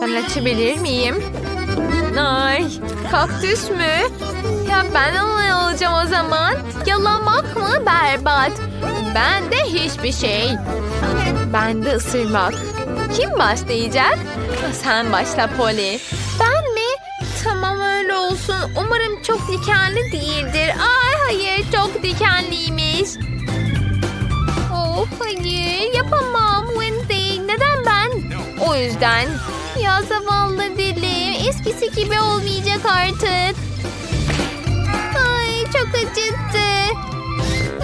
Ben açabilir miyim? Ay, kaktüs mü? Ya ben onu alacağım o zaman. Yalamak mı berbat? Ben de hiçbir şey. Ben de ısırmak. Kim başlayacak? Sen başla Polly. Ben mi? Tamam öyle olsun. Umarım çok dikenli değildir. Ay hayır çok dikenliymiş. Of hayır yapamam Wednesday. Neden ben? O yüzden. Ya zavallı dilim. Eskisi gibi olmayacak artık. Ay çok acıttı.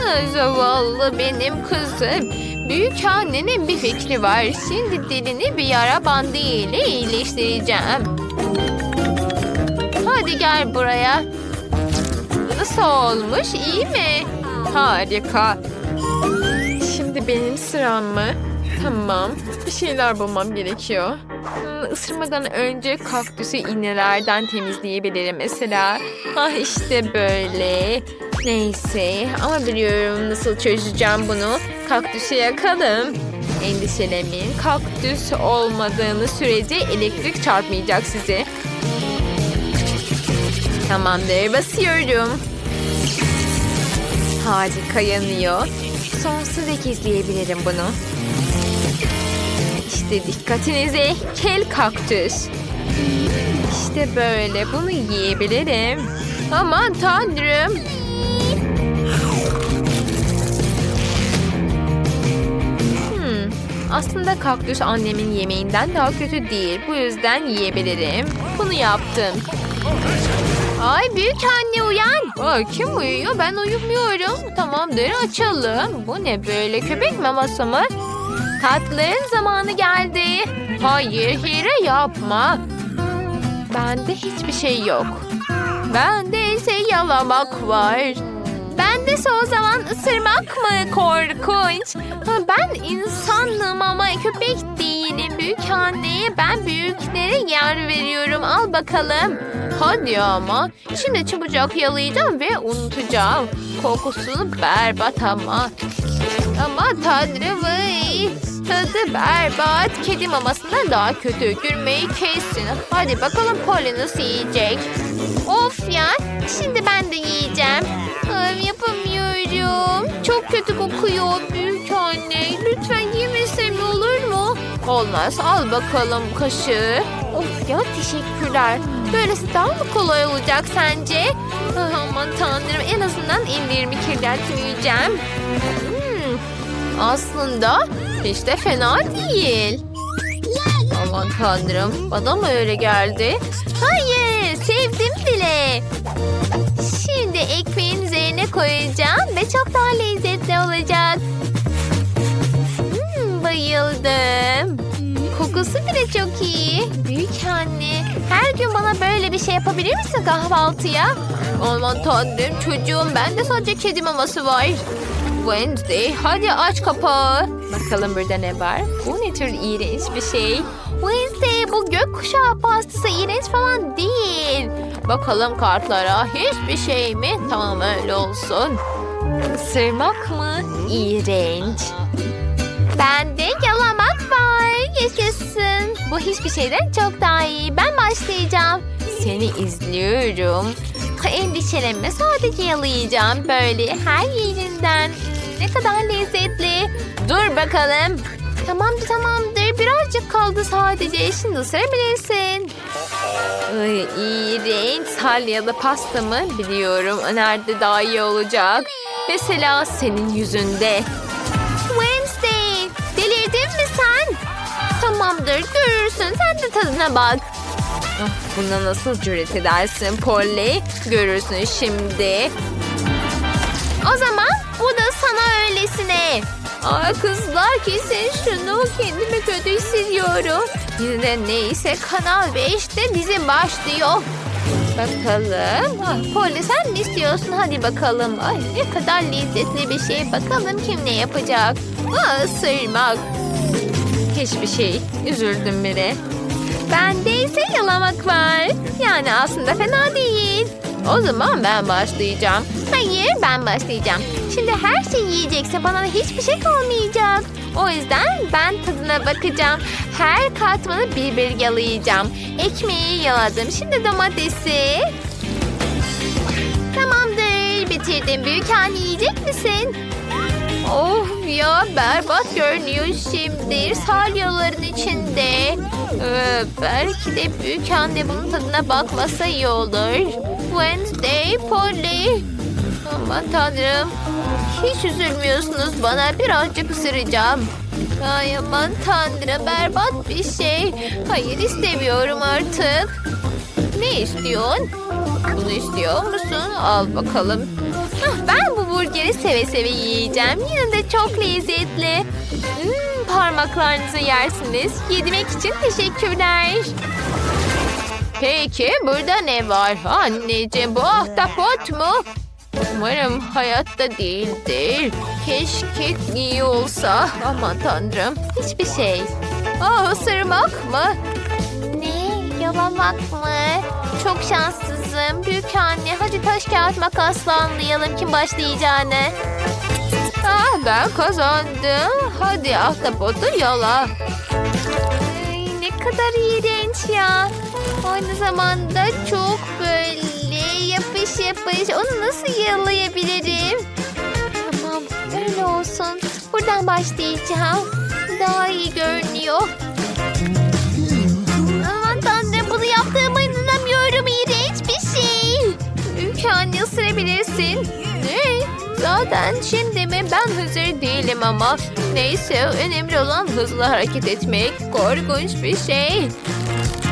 Ay, Zavallı benim kızım. Büyük annenin bir fikri var. Şimdi dilini bir yara bandı ile iyileştireceğim. Hadi gel buraya. Nasıl olmuş? İyi mi? Harika. Benim sıram mı? Tamam. Bir şeyler bulmam gerekiyor. Hmm, Isırmadan önce kaktüsü iğnelerden temizleyebilirim mesela. Ah işte böyle. Neyse ama biliyorum nasıl çözeceğim bunu. Kaktüsü yakalım. Endişelemeyin. Kaktüs olmadığını sürece elektrik çarpmayacak sizi. Tamamdır basıyorum. Harika yanıyor. Sonsuza dek izleyebilirim bunu. İşte dikkatinize kel kaktüs. İşte böyle bunu yiyebilirim. Aman tanrım. Hmm, aslında kaktüs annemin yemeğinden daha kötü değil. Bu yüzden yiyebilirim. Bunu yaptım. Ay büyük anne uyan. Ay, kim uyuyor? Ben uyumuyorum. Tamamdır açalım. Bu ne böyle köpek maması mı? Tatlının zamanı geldi. Hayır hile yapma. Bende hiçbir şey yok. Bende ise yalamak var. Bende o zaman ısırmak mı korkunç? Ben insanım ama köpek değilim. Büyük anneye ben büyüklere yer veriyorum. Al bakalım. Hadi ama. Şimdi çabucak yalayacağım ve unutacağım. Kokusu berbat ama. Ama tanrım ay. Tadı berbat. Kedi mamasından daha kötü. Gülmeyi kessin. Hadi bakalım Polly nasıl yiyecek. Of ya. Şimdi ben de yiyeceğim. Çok kötü kokuyor büyük anne. Lütfen yemesem olur mu? Olmaz. Al bakalım kaşığı. Of ya teşekkürler. Böylesi daha mı kolay olacak sence? Ah, Aman tanrım en azından ellerimi kirletmeyeceğim. Hmm, aslında hiç de fena değil. Aman tanrım bana mı öyle geldi? Hayır sevdim bile. Şimdi üzerine koyacağım ve çok daha lezzetli olacak. Hmm, bayıldım. Kokusu bile çok iyi. Büyük anne, her gün bana böyle bir şey yapabilir misin kahvaltıya? Aman tanrım çocuğum, bende sadece kedi maması var. Wednesday, hadi aç kapağı. Bakalım burada ne var? Bu ne tür iğrenç bir şey. Wednesday, bu gökkuşağı pastası iğrenç falan değil. Bakalım kartlara hiçbir şey mi? Tamam öyle olsun. Isırmak mı? İğrenç. Bende yalamak var. Yaşasın. Bu hiçbir şeyden çok daha iyi. Ben başlayacağım. Seni izliyorum. Endişelenme sadece yalayacağım. Böyle her yerinden. Ne kadar lezzetli. Dur bakalım. Tamamdır tamamdır. Birazcık kaldı sadece. Şimdi ısırabilirsin. Ay, iğrenç. Salyalı pasta mı? Biliyorum. Nerede daha iyi olacak? Mesela senin yüzünde. Wednesday, delirdin mi sen? Tamamdır, görürsün. Sen de tadına bak. Ah, buna nasıl cüret edersin Polly? Görürsün şimdi. O zaman bu da sana öylesine. Ay kızlar kesin şunu kendimi kötü hissediyorum. Yine neyse Kanal 5'te dizim başlıyor. Bakalım. Ah, sen mi istiyorsun? Hadi bakalım. Ay ne kadar lezzetli bir şey. Bakalım kim ne yapacak. Aa, ısırmak. Hiçbir şey. Üzüldüm bile. Bende ise yalamak var. Yani aslında fena değil. O zaman ben başlayacağım. Hayır ben başlayacağım. Şimdi her şeyi yiyecekse bana hiçbir şey kalmayacak. O yüzden ben tadına bakacağım. Her katmanı bir bir yalayacağım. Ekmeği yaladım. Şimdi domatesi. Tamamdır. Bitirdim. Büyük anne yiyecek misin? Of ya berbat görünüyor şimdi. Salyaların içinde. Ee, belki de büyük anne bunun tadına bakmasa iyi olur. Wednesday, Polly. Aman tanrım. Hiç üzülmüyorsunuz bana. Birazcık ısıracağım. Ay aman tanrım berbat bir şey. Hayır istemiyorum artık. Ne istiyorsun? Bunu istiyor musun? Al bakalım. Ben bu burgeri seve seve yiyeceğim. Yine de çok lezzetli. Hmm, parmaklarınızı yersiniz. Yedirmek için teşekkürler. Peki burada ne var? Anneciğim bu ahtapot mu? Umarım hayatta değildir. Keşke iyi olsa. Aman tanrım. Hiçbir şey. Aa ısırmak mı? Ne? Yalamak mı? Çok şanssızım. Büyük anne hadi taş kağıt makasla anlayalım kim başlayacağını. Ah ben kazandım. Hadi ahtapotu yala. Ay, ne kadar iğrenç ya. Aynı zamanda çok böyle yapış yapış. Onu nasıl yalayabilirim? Tamam öyle olsun. Buradan başlayacağım. Daha iyi görünüyor. Aman tanrım bunu yaptığıma inanamıyorum. İğrenç bir şey. Anne ısırabilirsin. Ne? Zaten şimdi mi? Ben hazır değilim ama. Neyse önemli olan hızlı hareket etmek. Korkunç bir şey.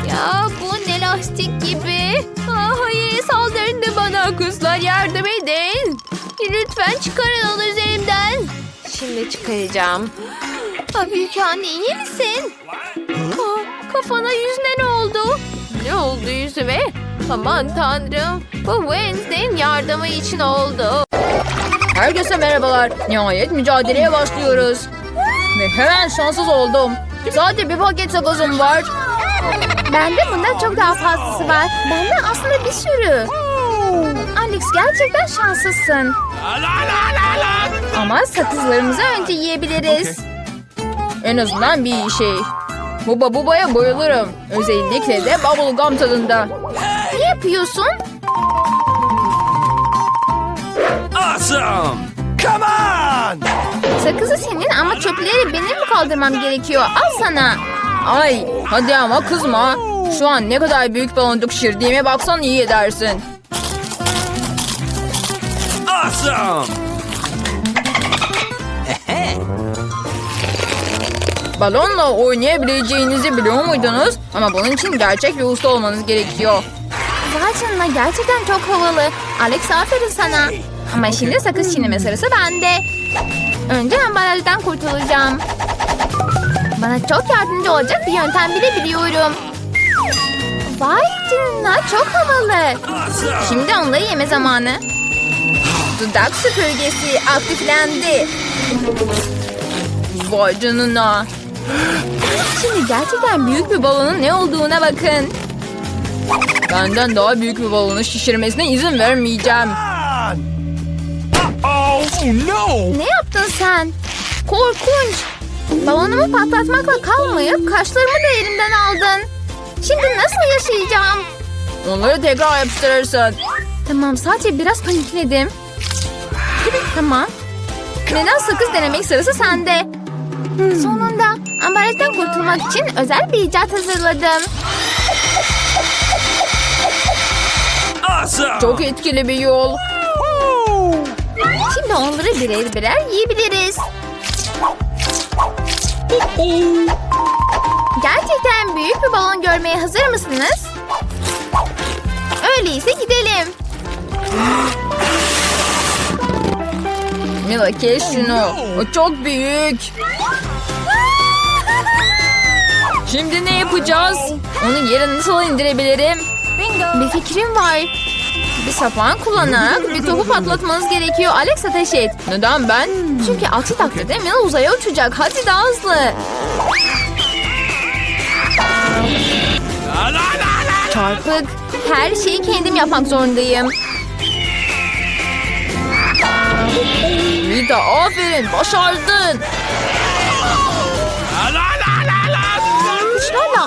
Ya bu lastik gibi. Aa, hayır saldırın da bana kızlar yardım edin. Lütfen çıkarın onu üzerimden. Şimdi çıkaracağım. Aa, büyük anne iyi misin? Aa, kafana yüzüne ne oldu? Ne oldu yüzüme? Aman tanrım. Bu Wednesday'in yardımı için oldu. Herkese merhabalar. Nihayet mücadeleye başlıyoruz. Ve hemen şanssız oldum. Sadece bir paket sakızım var. Bende bundan çok daha fazlası var. Bende aslında bir sürü. Alex gerçekten şanslısın. Ama sakızlarımızı önce yiyebiliriz. En azından bir şey. Buba bubaya bayılırım. Özellikle de bubblegum tadında. Ne yapıyorsun? Awesome! Come on! Sakızı senin ama çöpleri benim mi kaldırmam gerekiyor? Al sana. Ay hadi ama kızma. Şu an ne kadar büyük baloncuk şişirdiğime baksan iyi edersin. Awesome! Balonla oynayabileceğinizi biliyor muydunuz? Ama bunun için gerçek bir usta olmanız gerekiyor. Vay canına gerçekten çok havalı. Alex aferin sana. Ama şimdi sakız çiğneme sırası bende. Önce ambalajdan kurtulacağım. Bana çok yardımcı olacak bir yöntem bile biliyorum. Vay canına çok havalı. Şimdi onları yeme zamanı. Dudak süpürgesi aktiflendi. Vay canına. Şimdi gerçekten büyük bir balonun ne olduğuna bakın. Benden daha büyük bir balonu şişirmesine izin vermeyeceğim. Oh no! Ne yaptın sen? Korkunç. Balonumu patlatmakla kalmayıp kaşlarımı da elimden aldın. Şimdi nasıl yaşayacağım? Onları tekrar yapıştırırsın. Tamam sadece biraz panikledim. Tamam. Neden sakız denemek sırası sende? Sonunda ambalajdan kurtulmak için özel bir icat hazırladım. Awesome! Çok etkili bir yol. Şimdi onları birer birer yiyebiliriz. Gerçekten büyük bir balon görmeye hazır mısınız? Öyleyse gidelim. Mila kes şunu. O çok büyük. Şimdi ne yapacağız? Onu yere nasıl indirebilirim? Bir fikrim var. Bir sapan kullanarak bir topu patlatmanız gerekiyor. Alex ateş et. Neden ben? Çünkü aksi takdirde Mila uzaya uçacak. Hadi daha hızlı. La la la la! Çarpı Artık her şeyi kendim yapmak zorundayım. Rita aferin başardın. Kuşlarla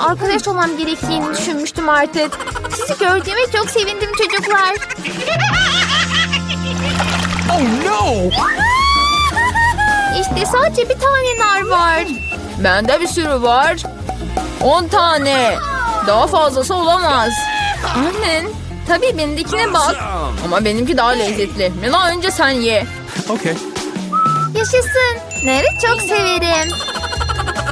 arkadaş olmam gerektiğini düşünmüştüm artık. Sizi gördüğüme çok sevindim çocuklar. Oh no! İşte sadece bir tane nar var. Bende bir sürü var. 10 tane. Daha fazlası olamaz. Annen. Tabii benimkine bak. Ama benimki daha lezzetli. Mila önce sen ye. Okay. Yaşasın. Narı çok severim.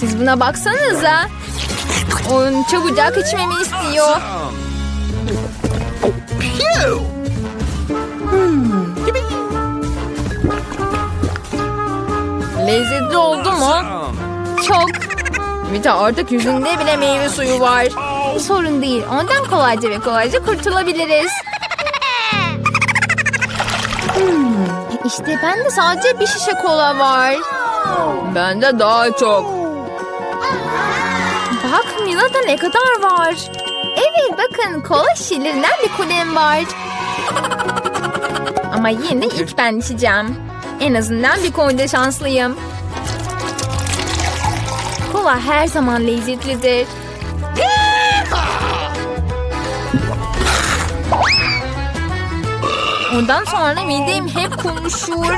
Siz buna baksanıza. Onun çabucak içmemi istiyor. Phew! Lezzetli oldu mu? Çok. Vida artık yüzünde bile meyve suyu var. Sorun değil. Ondan kolayca ve kolayca kurtulabiliriz. Hmm, İşte bende sadece bir şişe kola var. Bende daha çok. Bak Mila'da ne kadar var. Evet bakın kola şişelerinden bir kulem var. Ama yine ilk ben içeceğim. En azından bir konuda şanslıyım. Kola her zaman lezzetlidir. Ondan sonra midem hep konuşur.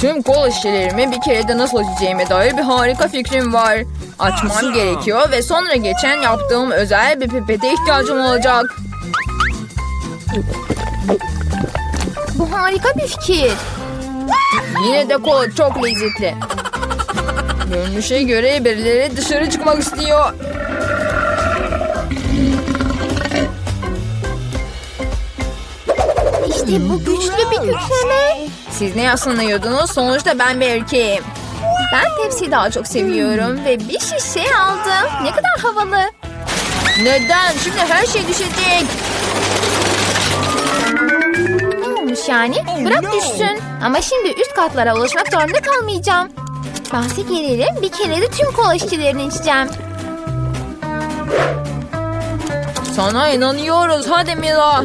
Tüm kola şişelerimi bir kerede nasıl açacağıma dair bir harika fikrim var. Açmam gerekiyor ve sonra geçen yaptığım özel bir pipete ihtiyacım olacak. Bu harika bir fikir. Yine de kola çok lezzetli. Görünüşe göre birileri dışarı çıkmak istiyor. İşte bu güçlü bir kükreme. Siz ne yaslanıyordunuz? Sonuçta ben bir erkeğim. Ben tepsiyi daha çok seviyorum ve bir şişe aldım. Ne kadar havalı. Neden? Şimdi her şey düşecek. Ne olmuş yani? Oh, Bırak düşsün. Ama şimdi üst katlara ulaşmak zorunda kalmayacağım. Bahse gelelim bir kere de tüm kola şişelerini içeceğim. Sana inanıyoruz. Hadi Mila.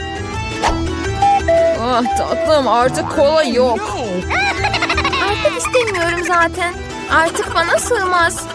Ah tatlım artık kola yok. Artık istemiyorum zaten. Artık bana sığmaz.